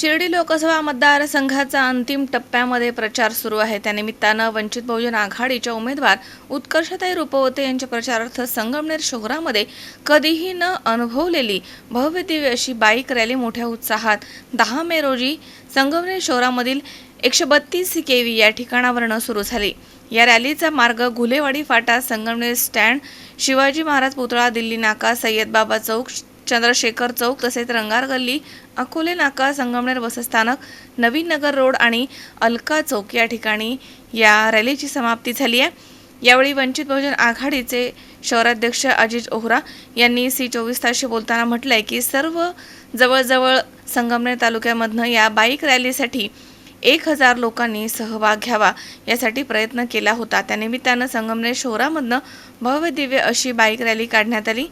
शिर्डी लोकसभा मतदारसंघाचा अंतिम टप्प्यामध्ये प्रचार सुरू आहे. त्यानिमित्तानं वंचित बहुजन आघाडीच्या उमेदवार उत्कर्षताई रुपवते यांच्या प्रचारार्थ संगमनेर शहरामध्ये कधीही न अनुभवलेली भव्य दिव्य अशी बाईक रॅली मोठ्या उत्साहात दहा मे रोजी संगमनेर शहरामधील एकशे बत्तीस के व्ही या ठिकाणावरनं सुरू झाली. या रॅलीचा मार्ग घुलेवाडी फाटा संगमनेर स्टँड शिवाजी महाराज पुतळा दिल्ली नाका सय्यद बाबा चौक चंद्रशेखर चौक तसेच रंगार गल्ली अकोले नाका संगमनेर बसस्थानक नवीन नगर रोड आणि अलका चौक या ठिकाणी या रॅलीची समाप्ती झाली आहे. यावेळी वंचित बहुजन आघाडीचे शहराध्यक्ष अजित ओहरा यांनी सी चोवीस तासशी बोलताना म्हटलंय की सर्व जवळजवळ संगमनेर तालुक्यामधनं या बाईक रॅलीसाठी एक हजार लोकांनी सहभाग घ्यावा यासाठी प्रयत्न केला होता. त्यानिमित्तानं संगमनेर शहरामधनं भव्य दिव्य अशी बाईक रॅली काढण्यात आली.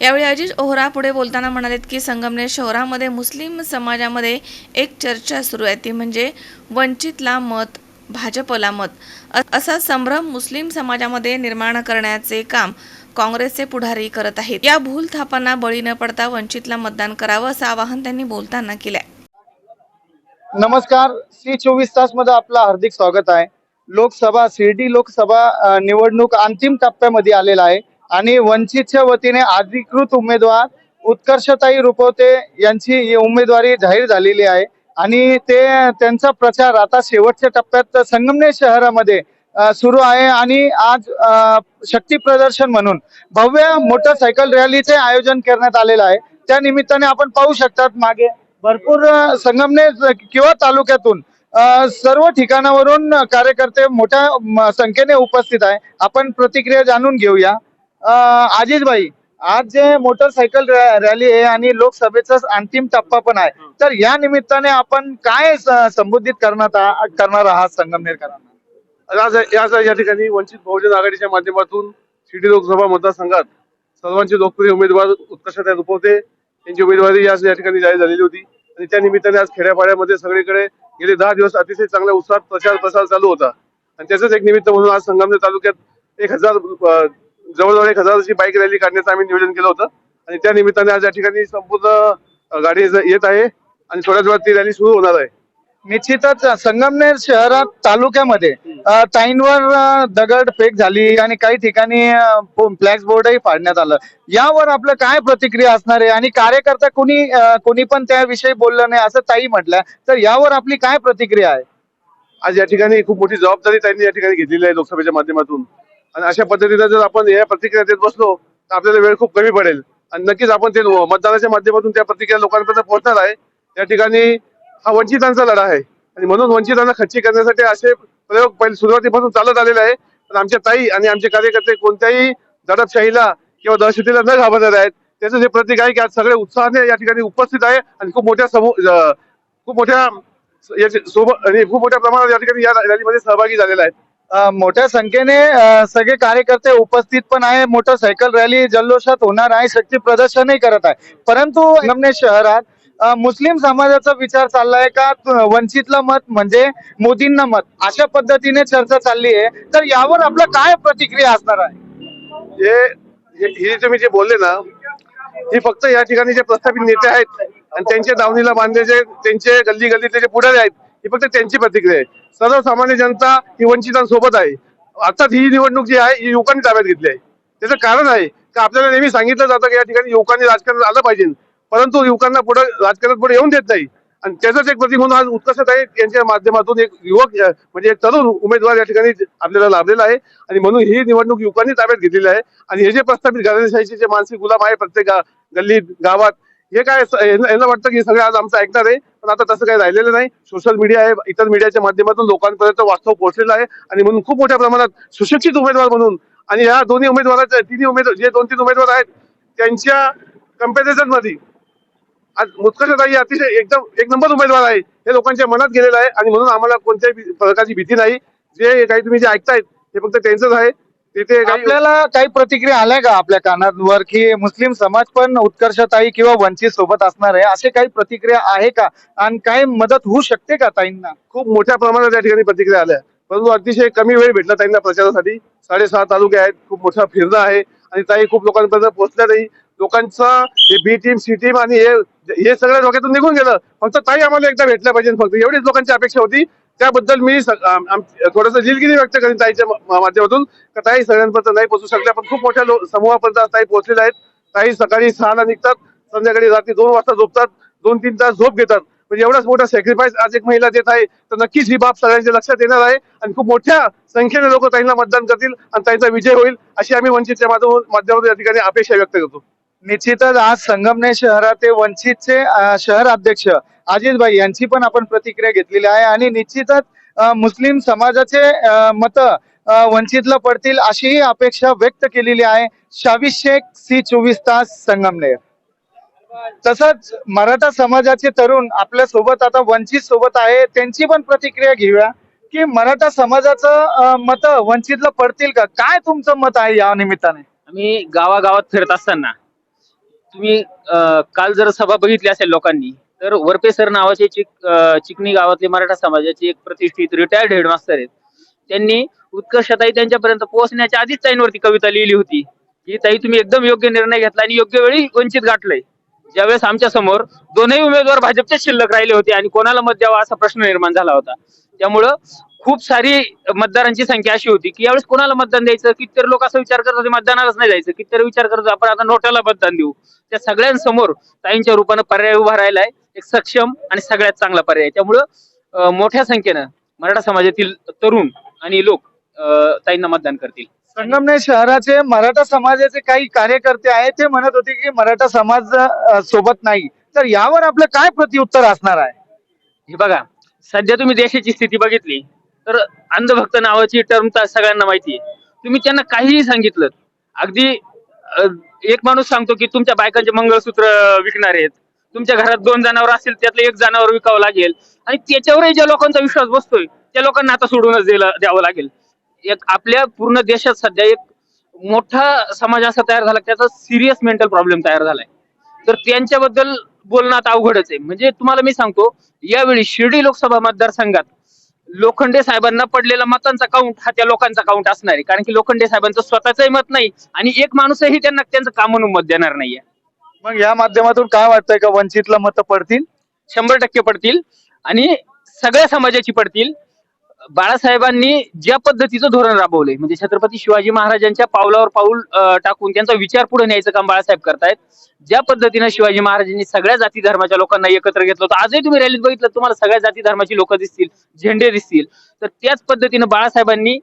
यावेळी अजित ओहरा पुढे बोलताना म्हणालेत की संगमनेर शहरामध्ये मुस्लिम समाजामध्ये एक चर्चा सुरू आहे. ती म्हणजे वंचितला मत भाजपला मत. असा संभ्रम मुस्लिम समाजामध्ये निर्माण करण्याचे काम काँग्रेसचे पुढारी करत आहेत. या भूल थापांना बळी न पडता वंचितला मतदान करावं असं आवाहन त्यांनी बोलताना केलंय. नमस्कार. सी चोवीस तासमध्ये आपलं हार्दिक स्वागत आहे. लोकसभा शिर्डी लोकसभा निवडणूक अंतिम टप्प्यामध्ये आलेला आहे. आणि वंचितच्या वतीने अधिकृत उमेदवार उत्कर्षताई रुपवते यांची ही उमेदवारी जाहीर झालेली आहे. आणि ते त्यांचा प्रचार आता शेवटच्या टप्प्यात संगमनेर शहरामध्ये सुरू आहे आणि आज शक्ती प्रदर्शन म्हणून भव्य मोटरसायकल रॅलीचे आयोजन करण्यात आलेलं आहे. त्या निमित्ताने आपण पाहू शकतात मागे भरपूर संगमनेर किंवा तालुक्यातून सर्व ठिकाणावरून कार्यकर्ते मोठ्या संख्येने उपस्थित आहे. आपण प्रतिक्रिया जाणून घेऊया. अजित भाई आज जे मोटरसायकल रॅली आहे आणि लोकसभेचा अंतिम टप्पा पण आहे तर या निमित्ताने आपण काय संबोधित करण्यात आ- करणार आहात संगमनेरकरांना आज आज या ठिकाणी वंचित बहुजन आघाडीच्या माध्यमातून शिर्डी लोकसभा मतदारसंघात सर्वांचे लोकप्रिय उमेदवार उत्कर्षताई रुपवते यांची उमेदवारी आज या ठिकाणी जाहीर झालेली होती. आणि त्या निमित्ताने आज खेड्यापाड्यामध्ये सगळीकडे गेले दहा दिवस अतिशय चांगल्या उत्साहात प्रचार प्रसार चालू होता. आणि त्याचंच एक निमित्त म्हणून आज संगमनेर तालुक्यात एक हजार जवळजवळ एक हजाराची बाईक रॅली काढण्याचं आम्ही नियोजन केलं होतं. आणि त्या निमित्ताने आज या ठिकाणी संपूर्ण गाडी येत आहे. आणि थोड्याच वेळात ती रॅली सुरू होणार आहे. निश्चितच संगमनेर शहरात तालुक्यामध्ये ताईंवर दगड फेक झाली आणि काही ठिकाणी फ्लॅक्स बोर्डही फाडण्यात आलं. यावर आपलं काय प्रतिक्रिया असणार आहे? आणि कार्यकर्ता कोणी कोणी पण त्याविषयी बोललं नाही असं ताई म्हटलं तर यावर आपली काय प्रतिक्रिया आहे? आज या ठिकाणी खूप मोठी जबाबदारी त्यांनी या ठिकाणी घेतलेली आहे लोकसभेच्या माध्यमातून. आणि अशा पद्धतीनं जर आपण या प्रतिक्रिया देत बसलो तर आपल्याला वेळ खूप कमी पडेल. आणि नक्कीच आपण ते मतदानाच्या माध्यमातून त्या प्रतिक्रिया लोकांपर्यंत पोहोचणार आहे. त्या ठिकाणी हा वंचितांचा लढा आहे. आणि म्हणून वंचितांना खच्ची करण्यासाठी असे प्रयोग पहिले सुरुवातीपासून चालत आलेले आहे. पण आमच्या ताई आणि आमचे कार्यकर्ते कोणत्याही दडपशाहीला किंवा दहशतीला न घाबरणार आहेत. त्याचं जे प्रतीक आहे की आज सगळे उत्साहाने या ठिकाणी उपस्थित आहे आणि खूप मोठ्या समूह खूप मोठ्या याचे सोबत आणि खूप मोठ्या प्रमाणात या ठिकाणी या रॅलीमध्ये सहभागी झालेला आहे मोठ्या संख्येने सगळे कार्यकर्ते उपस्थित पण आहे. मोटरसायकल रॅली जल्लोषात होणार आहे. शक्ती प्रदर्शनही करत आहे. परंतु नमने शहरात मुस्लिम समाजाचा विचार चाललाय का? वंचितला मत म्हणजे मोदींना मत. अशा पद्धतीने चर्चा चालली आहे. तर यावर आपलं काय प्रतिक्रिया असणार आहे? हे हे- तुम्ही जे बोलले ना हे फक्त या ठिकाणी जे प्रस्थापित नेते आहेत आणि त्यांच्या दावणीला बांधलेले त्यांचे गल्ली गल्लीतले जे पुढारी आहेत ही फक्त त्यांची प्रतिक्रिया आहे. सर्वसामान्य जनता ही वंचितांसोबत आहे. अर्थात ही निवडणूक जी आहे ही युवकांनी ताब्यात घेतली आहे. त्याचं कारण आहे का आपल्याला नेहमी सांगितलं जातं की या ठिकाणी युवकांनी राजकारणात आलं पाहिजे. परंतु युवकांना पुढे राजकारणात पुढे येऊन देत नाही. आणि त्याचंच एक प्रतीक म्हणून आज उत्कर्षत आहे यांच्या माध्यमातून एक युवक म्हणजे एक तरुण उमेदवार या ठिकाणी आपल्याला लाभलेला आहे. आणि म्हणून ही निवडणूक युवकांनी ताब्यात घेतलेली आहे. आणि हे जे प्रस्थापित घराण्याशाहीचे जे मानसिक गुलाम आहे प्रत्येक गल्लीत गावात हे काय यांना वाटतं की सगळं आज आमचं ऐकणार आहे? पण आता तसं काही राहिलेलं नाही. सोशल मीडिया आहे इतर मीडियाच्या माध्यमातून लोकांपर्यंत वास्तव पोहोचलेलं आहे आणि म्हणून खूप मोठ्या प्रमाणात सुशिक्षित उमेदवार म्हणून आणि या दोन्ही उमेदवाराच्या तिन्ही उमेदवार जे दोन तीन उमेदवार आहेत त्यांच्या कंपॅरिझनमध्ये आज मुत्कर्षताई अतिशय एकदम एक नंबर उमेदवार आहे हे लोकांच्या मनात गेलेलं आहे आणि म्हणून आम्हाला कोणत्याही प्रकारची भीती नाही. जे काही तुम्ही जे ऐकतायत हे फक्त त्यांचंच आहे. तिथे आपल्याला काही प्रतिक्रिया आल्या का आपल्या कानावर की मुस्लिम समाज पण उत्कर्षताई किंवा वंचित सोबत असणार आहे? असे काही प्रतिक्रिया आहे का? आणि काय मदत होऊ शकते का ताईंना? खूप मोठ्या प्रमाणात या ठिकाणी प्रतिक्रिया आल्या. परंतु अतिशय कमी वेळ भेटला त्यांना प्रचारासाठी. साडेसहा तालुके आहेत खूप मोठा फिरणं आहे. आणि ताई खूप लोकांपर्यंत पोहोचल्या नाही. लोकांचा हे बी टीम सी टीम आणि हे हे सगळ्या डोक्यातून निघून गेलं. फक्त ताई आम्हाला एकदा भेटल्या पाहिजे फक्त. एवढीच लोकांची अपेक्षा होती. त्याबद्दल मी थोडस दिलगिरी व्यक्त करीन ताईच्या माध्यमातून. का ताई सगळ्यांपर्यंत नाही पोहोचू शकल्या पण खूप मोठ्या लो- समूहापर्यंत आज ताई पोहोचलेल्या आहेत. ताई सकाळी सहाला निघतात संध्याकाळी रात्री दोन वाजता झोपतात दोन तीन तास झोप घेतात. म्हणजे एवढाच मोठा सॅक्रिफाईस आज एक महिला देत आहे तर नक्कीच ही बाब सगळ्यांच्या लक्षात येणार आहे आणि खूप मोठ्या संख्येने लोक ताईंना मतदान करतील आणि त्यांचा विजय होईल अशी आम्ही वंचितच्या माध्यमातून या ठिकाणी अपेक्षा व्यक्त करतो. निश्चितच आज संगमनेर शहराचे वंचितचे शहर अध्यक्ष अजित भाई यांची पण आपण प्रतिक्रिया घेतलेली आहे आणि निश्चितच मुस्लिम समाजाचे मत वंचितला पडतील अशीही अपेक्षा व्यक्त केलेली आहे शावी शेख सी चोवीस तास संगमनेर. तसंच मराठा समाजाचे तरुण आपल्यासोबत आता वंचित सोबत आहे त्यांची पण प्रतिक्रिया घेऊया की मराठा समाजाचं मत वंचितला पडतील का? काय तुमचं मत आहे या निमित्ताने? आम्ही गावागावात फिरत असताना तुम्ही अं, काल जर सभा बघितली असेल लोकांनी तर वरपे सर नावाचे चिक अं, चिकणी गावातले मराठा समाजाचे एक प्रतिष्ठित रिटायर्ड हेडमास्टर आहेत. त्यांनी उत्कर्षताई त्यांच्यापर्यंत पोहोचण्याच्या आधीच ताईंवरती कविता लिहिली होती. ही ताई तुम्ही एकदम योग्य निर्णय घेतला आणि योग्य वेळी वंचित गाठलंय. ज्यावेळेस आमच्यासमोर दोनही उमेदवार भाजपचे शिल्लक राहिले होते आणि कोणाला मत द्यावा असा प्रश्न निर्माण झाला होता. त्यामुळं खूप सारी मतदारांची संख्या अशी होती की यावेळेस कोणाला मतदान द्यायचं? कितीतरी लोक असं विचार करत होते मतदानालाच नाही जायचं. कितीतरी विचार करत आपण आता नोटाला मतदान देऊ. त्या सगळ्यांसमोर ताईंच्या रूपानं पर्याय उभा राहिलाय. एक सक्षम आणि सगळ्यात चांगला पर्याय त्यामुळं मोठ्या संख्येनं मराठा समाजातील तरुण आणि लोक ताईंना मतदान करतील. संगमनेर शहराचे मराठा समाजाचे काही कार्यकर्ते आहेत ते म्हणत होते की मराठा समाज सोबत नाही. तर यावर आपलं काय प्रत्युत्तर असणार आहे? हे बघा सध्या तुम्ही देशाची स्थिती बघितली. तर अंधभक्त नावाची टर्म तर सगळ्यांना माहिती आहे. तुम्ही त्यांना काहीही सांगितलं अगदी एक माणूस सांगतो की तुमच्या बायकांचे मंगळसूत्र विकणार आहेत. तुमच्या घरात दोन जनावर असतील त्यातलं एक जनावर विकावं लागेल. आणि त्याच्यावरही ज्या लोकांचा विश्वास बसतोय त्या लोकांना आता सोडूनच द्यावं लागेल. एक आपल्या पूर्ण देशात सध्या एक मोठा समाज असा तयार झाला त्याचा सिरियस मेंटल प्रॉब्लेम तयार झालाय. तर त्यांच्याबद्दल बोलणं आता अवघडच आहे. म्हणजे तुम्हाला मी सांगतो यावेळी शिर्डी लोकसभा मतदारसंघात लोखंडे साहेबांना पडलेला मतांचा काउंट हा त्या लोकांचा काउंट असणार आहे. कारण की लोखंडे साहेबांचं स्वतःचंही मत नाही आणि एक माणूसही त्यांना त्यांचं काम म्हणून मत देणार नाहीये. मग या माध्यमातून काय वाटतंय का? वंचितला मत पडतील? शंभर टक्के पडतील आणि सगळ्या समाजाची पडतील. बाळासाहेबांनी ज्या पद्धतीचं धोरण राबवले म्हणजे छत्रपती शिवाजी महाराजांच्या पावलावर पाऊल टाकून त्यांचा विचार पुढे न्यायचं काम बाळासाहेब करतायत. ज्या पद्धतीनं शिवाजी महाराजांनी सगळ्या जाती धर्माच्या लोकांना एकत्र घेतलं होतं आजही तुम्ही रॅलीत बघितलं तुम्हाला सगळ्या जाती धर्माची लोक दिसतील झेंडे दिसतील. तर त्याच पद्धतीनं बाळासाहेबांनी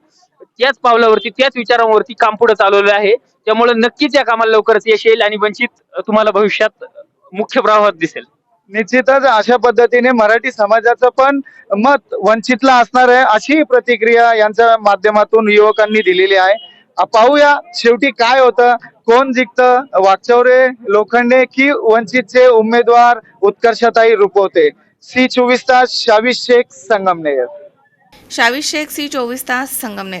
त्याच पावलावरती त्याच विचारांवरती काम पुढे चालवलं आहे. त्यामुळे नक्कीच या कामाला लवकरच यश येईल आणि वंचित तुम्हाला भविष्यात मुख्य प्रवाहात दिसेल. निश्चितच अशा पद्धतीने मराठी समाजाचं पण मत वंचितला असणार आहे अशी प्रतिक्रिया यांच्या माध्यमातून युवकांनी दिलेली आहे. पाहूया शेवटी काय होतं कोण जिंकतं वाकचौरे लोखंडे की वंचितचे उमेदवार उत्कर्षताई रुपवते. सी चोवीस तास शावीस शेख संगमनेर. शावीस शेख सी चोवीस तास संगमनेर.